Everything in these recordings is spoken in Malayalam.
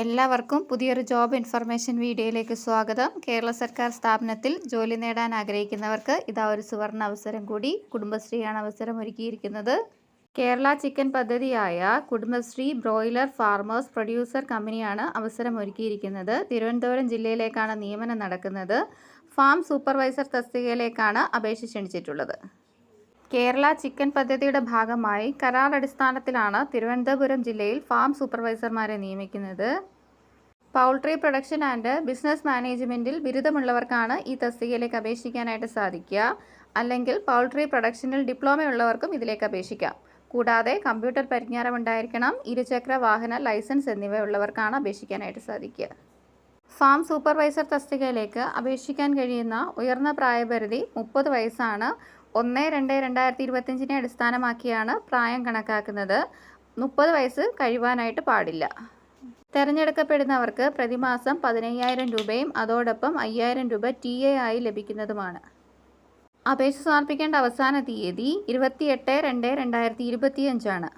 എല്ലാവർക്കും പുതിയൊരു ജോബ് ഇൻഫർമേഷൻ വീഡിയോയിലേക്ക് സ്വാഗതം. കേരള സർക്കാർ സ്ഥാപനത്തിൽ ജോലി നേടാൻ ആഗ്രഹിക്കുന്നവർക്ക് ഇതാ ഒരു സുവർണ അവസരം കൂടി കുടുംബശ്രീയാണ് അവസരം ഒരുക്കിയിരിക്കുന്നത്. കേരള ചിക്കൻ പദ്ധതിയായ കുടുംബശ്രീ ബ്രോയിലർ ഫാർമേഴ്സ് പ്രൊഡ്യൂസർ കമ്പനിയാണ് അവസരം ഒരുക്കിയിരിക്കുന്നത്. തിരുവനന്തപുരം ജില്ലയിലേക്കാണ് നിയമനം നടക്കുന്നത്. ഫാം സൂപ്പർവൈസർ തസ്തികയിലേക്കാണ് അപേക്ഷ ക്ഷണിച്ചിട്ടുള്ളത്. കേരള ചിക്കൻ പദ്ധതിയുടെ ഭാഗമായി കരാർ അടിസ്ഥാനത്തിലാണ് തിരുവനന്തപുരം ജില്ലയിൽ ഫാം സൂപ്പർവൈസർമാരെ നിയമിക്കുന്നത്. പൗൾട്രി പ്രൊഡക്ഷൻ ആൻഡ് ബിസിനസ് മാനേജ്മെന്റിൽ ബിരുദമുള്ളവർക്കാണ് ഈ തസ്തികയിലേക്ക് അപേക്ഷിക്കാനായിട്ട് സാധിക്കുക. അല്ലെങ്കിൽ പൗൾട്രി പ്രൊഡക്ഷനിൽ ഡിപ്ലോമയുള്ളവർക്കും ഇതിലേക്ക് അപേക്ഷിക്കാം. കൂടാതെ കമ്പ്യൂട്ടർ പരിജ്ഞാനം ഉണ്ടായിരിക്കണം ഇരുചക്ര വാഹന ലൈസൻസ് എന്നിവ ഉള്ളവർക്കാണ് അപേക്ഷിക്കാനായിട്ട് സാധിക്കുക. ഫാം സൂപ്പർവൈസർ തസ്തികയിലേക്ക് അപേക്ഷിക്കാൻ കഴിയുന്ന ഉയർന്ന പ്രായപരിധി മുപ്പത് വയസ്സാണ്. ഒന്ന് രണ്ട് രണ്ടായിരത്തി ഇരുപത്തഞ്ചിനെ അടിസ്ഥാനമാക്കിയാണ് പ്രായം കണക്കാക്കുന്നത്. മുപ്പത് വയസ്സ് കഴിയുവാനായിട്ട് പാടില്ല. തിരഞ്ഞെടുക്കപ്പെടുന്നവർക്ക് പ്രതിമാസം പതിനയ്യായിരം രൂപയും അതോടൊപ്പം അയ്യായിരം രൂപ ടി എ ആയി ലഭിക്കുന്നതുമാണ്. അപേക്ഷ സമർപ്പിക്കേണ്ട അവസാന തീയതി ഇരുപത്തിയെട്ട് രണ്ട് രണ്ടായിരത്തി ഇരുപത്തിയഞ്ചാണ്.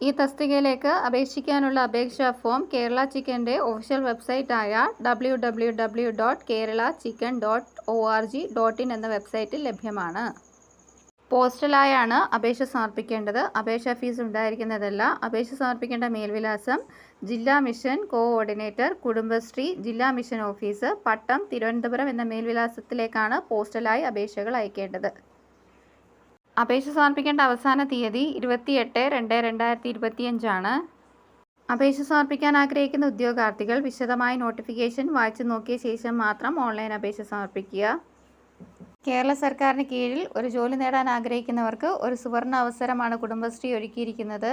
ഈ തസ്തികയിലേക്ക് അപേക്ഷിക്കാനുള്ള അപേക്ഷാ ഫോം കേരള ചിക്കന്റെ official വെബ്സൈറ്റായ W W W dot Kerala chicken dot O R G dot in എന്ന വെബ്സൈറ്റിൽ ലഭ്യമാണ്. പോസ്റ്റലായാണ് അപേക്ഷ സമർപ്പിക്കേണ്ടത്. അപേക്ഷാ ഫീസ് ഉണ്ടായിരിക്കുന്നതല്ല. അപേക്ഷ സമർപ്പിക്കേണ്ട മേൽവിലാസം ജില്ലാ മിഷൻ കോഓർഡിനേറ്റർ കുടുംബശ്രീ ജില്ലാ മിഷൻ ഓഫീസ് പട്ടം തിരുവനന്തപുരം എന്ന മേൽവിലാസത്തിലേക്കാണ് പോസ്റ്റലായി അപേക്ഷകൾ അയക്കേണ്ടത്. അപേക്ഷ സമർപ്പിക്കേണ്ട അവസാന തീയതി ഇരുപത്തിയെട്ട് രണ്ട് രണ്ടായിരത്തി ഇരുപത്തിയഞ്ചാണ് അപേക്ഷ സമർപ്പിക്കാൻ ആഗ്രഹിക്കുന്ന ഉദ്യോഗാർത്ഥികൾ വിശദമായ നോട്ടിഫിക്കേഷൻ വായിച്ചു നോക്കിയ ശേഷം മാത്രം ഓൺലൈൻ അപേക്ഷ സമർപ്പിക്കുക. കേരള സർക്കാരിന് കീഴിൽ ഒരു ജോലി നേടാൻ ആഗ്രഹിക്കുന്നവർക്ക് ഒരു സുവർണ അവസരമാണ് കുടുംബശ്രീ ഒരുക്കിയിരിക്കുന്നത്.